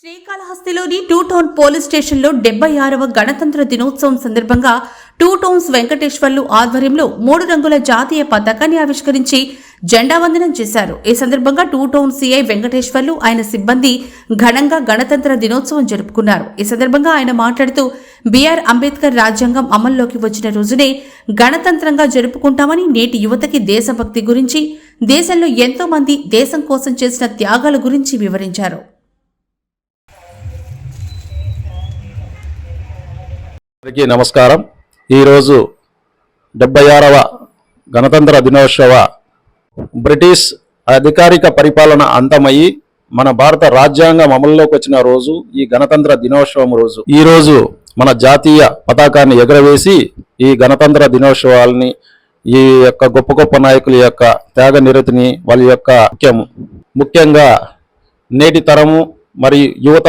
శ్రీకాళహస్తిలోని two town police స్టేషన్లో డెబ్బై ఆరవ గణతంత్ర దినోత్సవం సందర్భంగా టూ టౌన్స్ వెంకటేశ్వర్లు ఆధ్వర్యంలో మూడు రంగుల జాతీయ పతాకాన్ని ఆవిష్కరించి జెండా వందనం చేశారు. ఈ సందర్భంగా టూ టౌన్ సిఐ వెంకటేశ్వర్లు ఆయన సిబ్బంది ఘనంగా గణతంత్ర దినోత్సవం జరుపుకున్నారు. ఈ సందర్భంగా ఆయన మాట్లాడుతూ బీఆర్ అంబేద్కర్ రాజ్యాంగం అమల్లోకి వచ్చిన రోజునే గణతంత్రంగా జరుపుకుంటామని నేటి యువతకి దేశభక్తి గురించి దేశంలో ఎంతో మంది దేశం కోసం చేసిన త్యాగాల గురించి వివరించారు. అందరికీ నమస్కారం. ఈరోజు డెబ్బై ఆరవ గణతంత్ర దినోత్సవ బ్రిటిష్ అధికారిక పరిపాలన అంతమయ్యి మన భారత రాజ్యాంగం అమల్లోకి వచ్చిన రోజు ఈ గణతంత్ర దినోత్సవం రోజు. ఈ రోజు మన జాతీయ పతాకాన్ని ఎగరవేసి ఈ గణతంత్ర దినోత్సవాల్ని ఈ యొక్క గొప్ప గొప్ప నాయకుల యొక్క త్యాగ నిరతిని వాళ్ళ యొక్క ముఖ్యం ముఖ్యంగా నేటి తరము మరియు యువత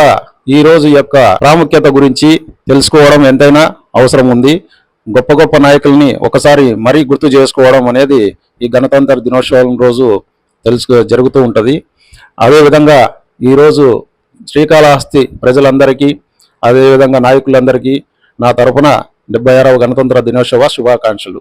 ఈ రోజు యొక్క ప్రాముఖ్యత గురించి తెలుసుకోవడం ఎంతైనా అవసరం ఉంది. గొప్ప గొప్ప నాయకుల్ని ఒకసారి మరీ గుర్తు చేసుకోవడం అనేది ఈ గణతంత్ర దినోత్సవం రోజు తెలుసు జరుగుతూ ఉంటుంది. అదేవిధంగా ఈరోజు శ్రీకాళహస్తి ప్రజలందరికీ అదేవిధంగా నాయకులందరికీ నా తరపున డెబ్బై ఆరవ గణతంత్ర దినోత్సవ శుభాకాంక్షలు.